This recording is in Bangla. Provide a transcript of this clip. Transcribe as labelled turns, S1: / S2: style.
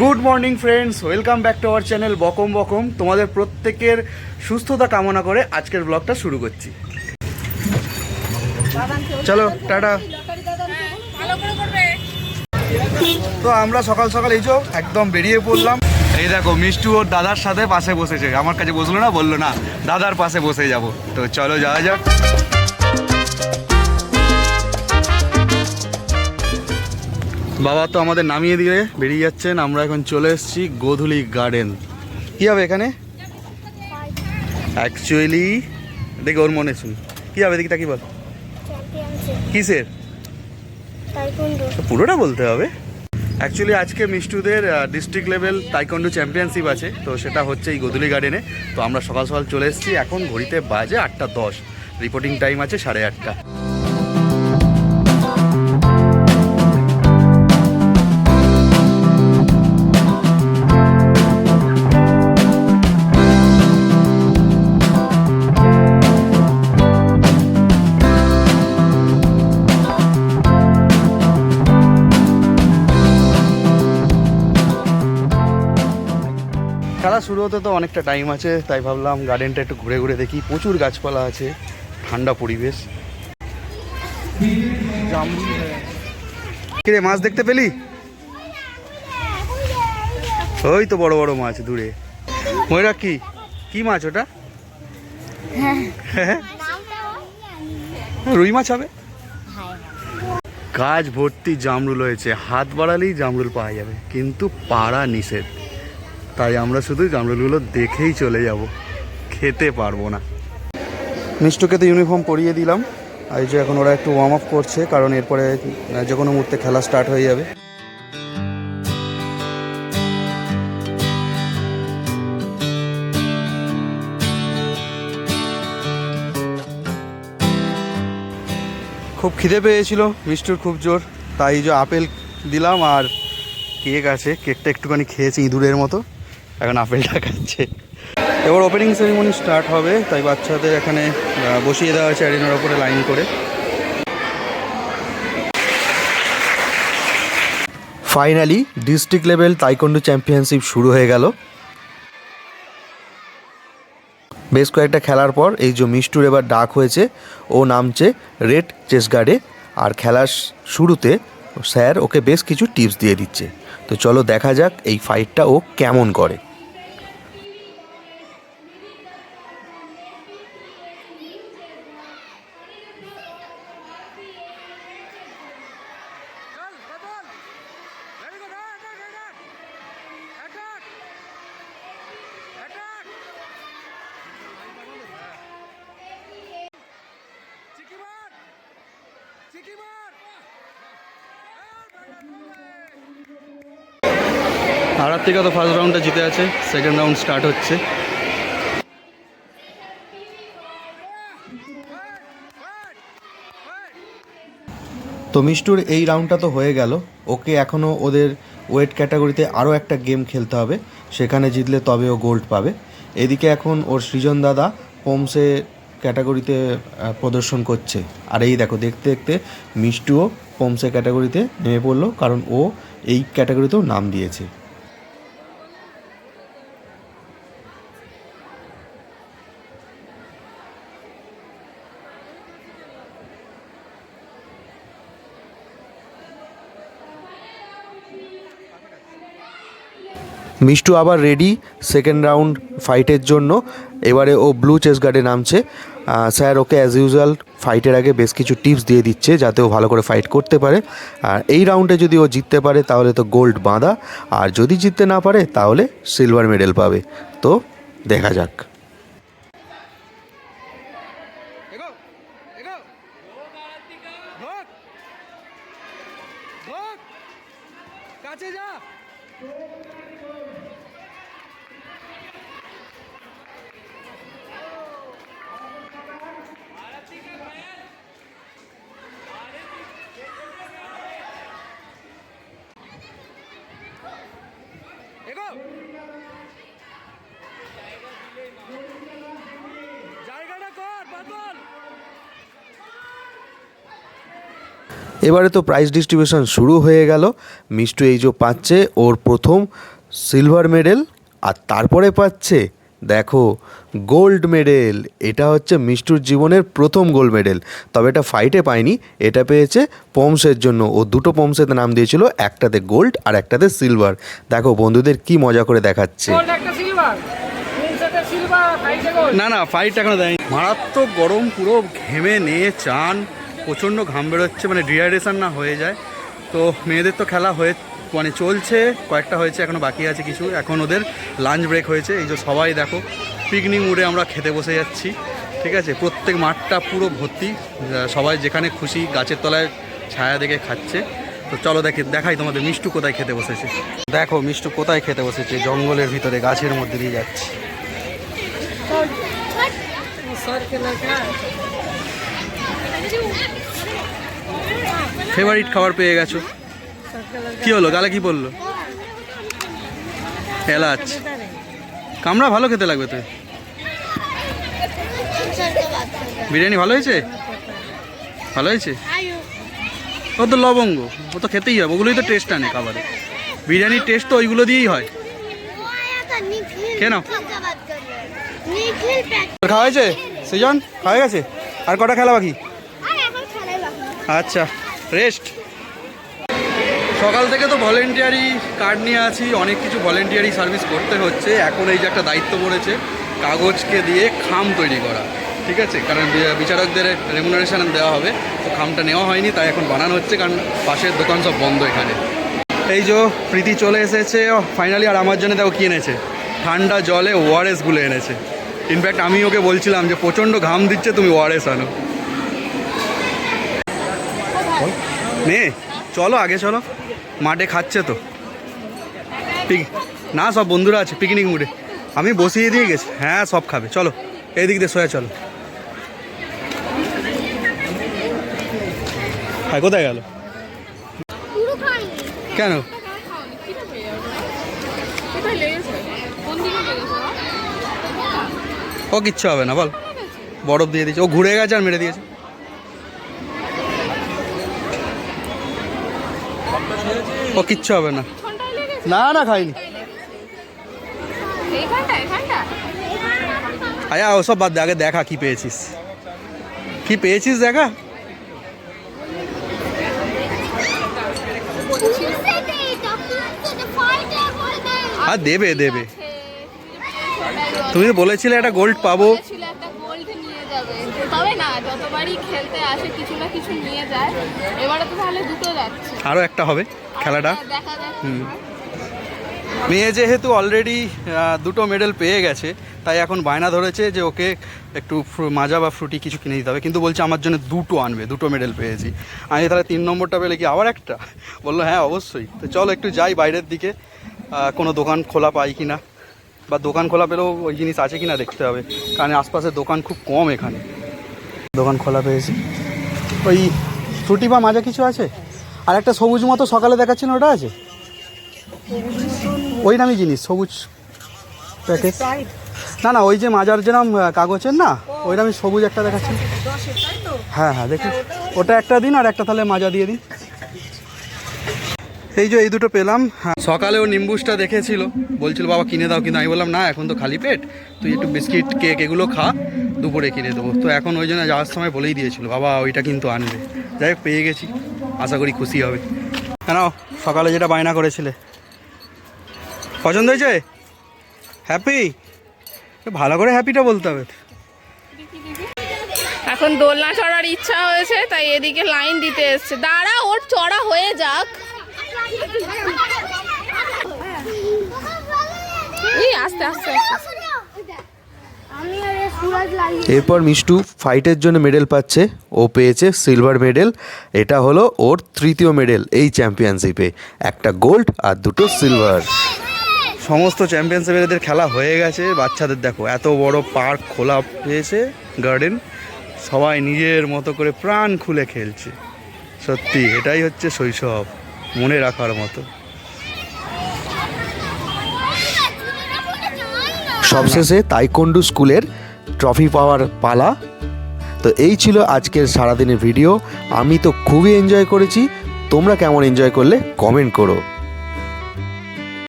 S1: Good morning friends welcome back to our channel বকম বকম তোমাদের প্রত্যেকের সুস্থতা কামনা করে আজকের ব্লগটা শুরু করছি। চলো, টাটা। তো আমরা সকাল সকাল এই একদম বেরিয়ে পড়লাম। এই দেখো, মিষ্টু ওর দাদার সাথে পাশে বসেছে। আমার কাছে বসল না, বলল, না, দাদার পাশে বসে যাব। তো চলো, যাওয়া যাক। বাবা তো আমাদের নামিয়ে দিয়ে বেরিয়ে যাচ্ছেন আমরা এখন চলে এসেছি গোধুলি গার্ডেন কি হবে এখানে? অ্যাকচুয়ালি দেখি ওর মনে শুন। কি হবে দেখি কি বল। কিসের? পুরোটা বলতে হবে। অ্যাকচুয়ালি আজকে মিষ্টুদের ডিস্ট্রিক্ট লেভেল তাইকন্ডু চ্যাম্পিয়নশিপ আছে তো সেটা হচ্ছে এই গোধুলি গার্ডেনে তো আমরা সকাল সকাল চলে এসেছি এখন ঘড়িতে বাজে আটটা দশ। রিপোর্টিং টাইম আছে সাড়ে আটটা। খেলা শুরু হতে তো অনেকটা টাইম আছে, তাই ভাবলাম গার্ডেনটা একটু ঘুরে ঘুরে দেখি। প্রচুর গাছপালা আছে, ঠান্ডা পরিবেশ। কিরে মাছ দেখতে পেলি? ওই তো বড় বড় মাছ দূরে। ময়রা কি? কি মাছ ওটা? হ্যাঁ। রুই মাছ হবে? গাছ ভর্তি জামরুল হয়েছে। হাত বাড়ালেই জামরুল পাওয়া যাবে, কিন্তু পাড়া নিষেধ। তাই আমরা শুধু জামরুলগুলো দেখেই চলে যাব। খেতে পারব না। মিষ্টুকে তো ইউনিফর্ম পরিয়ে দিলাম। আর যে এখন ওরা একটু ওয়ার্ম আপ করছে, কারণ এরপরে যে কোনো মুহূর্তে খেলা স্টার্ট হয়ে যাবে। খুব খিদে পেয়েছিল, মিষ্টুর খুব জোর। তাই যে আপেল দিলাম আর কেক আছে। কেকটা একটুখানি খেয়েছি ইঁদুরের মতো। এখন আপেলটা খাচ্ছে এবার ওপেনিং সেরিমনি স্টার্ট হবে, তাই বাচ্চাদের এখানে বসিয়ে দেওয়া হয়েছে অ্যারিনার ওপরে লাইন করে। Finally district level taekwondo championship শুরু হয়ে গেল। বেশ কয়েকটা খেলার পর এই যে মিষ্টুর এবার ডাক হয়েছে, ও নামছে রেড চেস গার্ডে আর খেলার শুরুতে স্যার ওকে বেশ কিছু টিপস দিয়ে দিচ্ছে। তো চলো দেখা যাক এই ফাইটটা ও কেমন করে। হারার থেকে তো ফার্স্ট রাউন্ডটা জিতে আছে সেকেন্ড রাউন্ড স্টার্ট হচ্ছে। তো মিষ্টুর এই রাউন্ডটা তো হয়ে গেল। ওকে এখনও ওদের ওয়েট ক্যাটাগরিতে আরও একটা গেম খেলতে হবে। সেখানে জিতলে তবে ও গোল্ড পাবে। এদিকে এখন ওর সৃজন দাদা পোমসে ক্যাটাগরিতে প্রদর্শন করছে। আর এই দেখো, দেখতে দেখতে মিষ্টুও পোমসে ক্যাটাগরিতে নেমে পড়ল, কারণ ও এই ক্যাটাগরিতেও নাম দিয়েছে। মিষ্টু আবার রেডি সেকেন্ড রাউন্ড ফাইটের জন্য। এবারে ও ব্লু চেস গার্ডে নামছে। স্যার ওকে অ্যাজ ইউজুয়াল ফাইটের আগে বেশ কিছু টিপস দিয়ে দিচ্ছে যাতে ও ভালো করে ফাইট করতে পারে। আর এই রাউন্ডে যদি ও জিততে পারে তাহলে তো গোল্ড বাঁধা। আর যদি জিততে না পারে তাহলে সিলভার মেডেল পাবে। তো দেখা যাক।
S2: কাছে যা। Go, Patrick!
S3: এবারে তো প্রাইজ ডিস্ট্রিবিউশন শুরু হয়ে গেল। মিষ্টু এই যে পাচ্ছে ওর প্রথম সিলভার মেডেল আর তারপরে পাচ্ছে দেখো গোল্ড মেডেল এটা হচ্ছে মিষ্টুর জীবনের প্রথম গোল্ড মেডেল তবে এটা ফাইটে পায়নি এটা পেয়েছে পমসের জন্য। ও দুটো পমসের নাম দিয়েছিল একটাতে গোল্ড আর একটাতে সিলভার দেখো বন্ধুদের কি মজা করে দেখাচ্ছে।
S1: না না ফাইট এখনও দেয়নি। মারাত্মক গরম পুরো ঘেমে নিয়ে চান। প্রচণ্ড ঘাম বেরোচ্ছে মানে ডিহাইড্রেশন না হয়ে যায়। তো মেয়েদের তো খেলা হয়ে মানে চলছে, কয়েকটা হয়েছে এখনও বাকি আছে কিছু। এখন ওদের লাঞ্চ ব্রেক হয়েছে, এই যে সবাই দেখো পিকনিক মুডে আমরা খেতে বসে যাচ্ছি, ঠিক আছে? প্রত্যেক মাঠটা পুরো ভর্তি সবাই যেখানে খুশি গাছের তলায় ছায়া দেখে খাচ্ছে। তো চলো দেখি, দেখাই তোমাদের মিষ্টু কোথায় খেতে বসেছে। দেখো, মিষ্টু কোথায় খেতে বসেছে, জঙ্গলের ভিতরে, গাছের মধ্যে দিয়ে যাচ্ছে। ফেভারিট খাবার পেয়ে গেছো? কি হলো? গালে কি বলল এলাচ। কামড়া ভালো খেতে লাগবে তো? বিরিয়ানি ভালো হয়েছে? ভালো হয়েছে? ও তো লবঙ্গ। ও তো খেতেই হবে। ওগুলোই তো টেস্ট আনে খাবারে। বিরিয়ানির টেস্ট তো ওইগুলো দিয়েই হয়। কেন? খাওয়া হয়েছে? সৃজন খাওয়া গেছে? আর কটা খেলা বাকি। আচ্ছা। রেস্ট সকাল থেকে তো ভলেন্টিয়ারি কার্ড নিয়ে আছি, অনেক কিছু ভলেন্টিয়ারি সার্ভিস করতে হচ্ছে। এখন এই যে একটা দায়িত্ব পড়েছে, কাগজকে দিয়ে খাম তৈরি করা, ঠিক আছে? কারণ বিচারকদের রেমুনারেশন দেওয়া হবে, তো খামটা নেওয়া হয়নি, তাই এখন বানানো হচ্ছে, কারণ পাশের দোকান সব বন্ধ এখানে। এই যে প্রীতি চলে এসেছে ফাইনালি আর আমার জন্য দেখো কি এনেছে? ঠান্ডা জলে ওআরএসগুলো এনেছে। ইনফ্যাক্ট আমি ওকে বলছিলাম যে প্রচণ্ড ঘাম দিচ্ছে, তুমি ওআরএস আনো। নে, চলো আগে চলো। মাঠে খাচ্ছে তো। পিক না, সব বন্ধুরা আছে পিকনিক মুডে আমি বসিয়ে দিয়ে গেছি। হ্যাঁ সব খাবে। চলো এই দিক দিয়ে সোয়া চলো। হ্যাঁ কোথায় গেল? কেন? ও কিচ্ছু হবে না, বল। বরফ দিয়ে দিয়েছে। ও ঘুরে গেছে আর মেরে দিয়েছে। ও কিচ্ছু হবে না। না না খাইনি। আয়া ওসব বাদ দে আগে দেখা কি পেয়েছিস। কি পেয়েছিস দেখা? আর দেবে দেবে। তুমি বলেছিলে একটা গোল্ড পাবো
S4: ছিল একটা গোল্ড নিয়ে যাবে না যতবারই খেলতে আসে কিছু না কিছু নিয়ে যায়। এবারে তো তাহলে দুটো যাচ্ছে।
S1: আরও একটা হবে খেলাটা।
S4: দেখা যাক।
S1: হুম। মেয়ে যেহেতু অলরেডি দুটো মেডেল পেয়ে গেছে তাই এখন বায়না ধরেছে যে ওকে একটু মাজা বা ফ্রুটি কিছু কিনে দিতে হবে। কিন্তু বলছে আমার জন্য দুটো আনবে দুটো মেডেল পেয়েছি। আমি তাহলে তিন নম্বরটা পেলে কি আবার একটা? বলল হ্যাঁ অবশ্যই। তো চলো একটু যাই বাইরের দিকে। কোনো দোকান খোলা পাই কি না বা দোকান খোলা পেলেও ওই জিনিস আছে কি না দেখতে হবে। কারণ আশপাশের দোকান খুব কম এখানে। দোকান খোলা পেয়েছি। ওই ফ্রুটি বা মাজা কিছু আছে? আর একটা সবুজ মতো সকালে দেখাচ্ছেন, ওটা আছে? ওই নামই জিনিস, সবুজ প্যাকেট। না না, ওই যে মাজার যেরকম কাগজের না, ওই নামই সবুজ একটা দেখাচ্ছেন। হ্যাঁ হ্যাঁ দেখুন। ওটা একটা দিন আর একটা তাহলে মাজা দিয়ে দিন। এই যে এই দুটো পেলাম হ্যাঁ। সকালেও নিম্বুসটা দেখেছিল। বলছিল, বাবা, কিনে দাও, কিন্তু আমি বললাম, না, এখন তো খালি পেট, তুই একটু বিস্কিট, কেক, এগুলো খা। দুপুরে কিনে দেবো। তো এখন ওই জন্য যাওয়ার সময় বলেই দিয়েছিল বাবা ওইটা কিন্তু আনবে। যাই হোক পেয়ে গেছি। আশা করি খুশি হবে। কেন সকালে যেটা বায়না করেছিলে। পছন্দ হয়েছে? হ্যাপি ভালো করে হ্যাপিটা বলতে হবে।
S4: এখন দোলনা চড়ার ইচ্ছা হয়েছে তাই এদিকে লাইন দিতে এসছে। দাঁড়া ওর চড়া হয়ে যাক। এই আস্তে আস্তে আস্তে
S5: আমি আর এই সুরাজ লাগিয়ে
S3: এরপর মিষ্টু ফাইটের জন্য মেডেল পাচ্ছে। ও পেয়েছে সিলভার মেডেল এটা হলো ওর তৃতীয় মেডেল এই চ্যাম্পিয়নশিপে একটা গোল্ড আর দুটো সিলভার
S1: সমস্ত চ্যাম্পিয়নশিপের এদের খেলা হয়ে গেছে। বাচ্চাদের দেখো এত বড় পার্ক খোলা পেয়েছে গার্ডেন সবাই নিজের মতো করে প্রাণ খুলে খেলছে। সত্যি এটাই হচ্ছে শৈশব মনে রাখার মতো।
S3: সবশেষে তাইকন্ডু স্কুলের ট্রফি পাওয়ার পালা।
S1: তো এই ছিল আজকের সারাদিনের ভিডিও। আমি তো খুবই এনজয় করেছি। তোমরা কেমন এনজয় করলে কমেন্ট করো।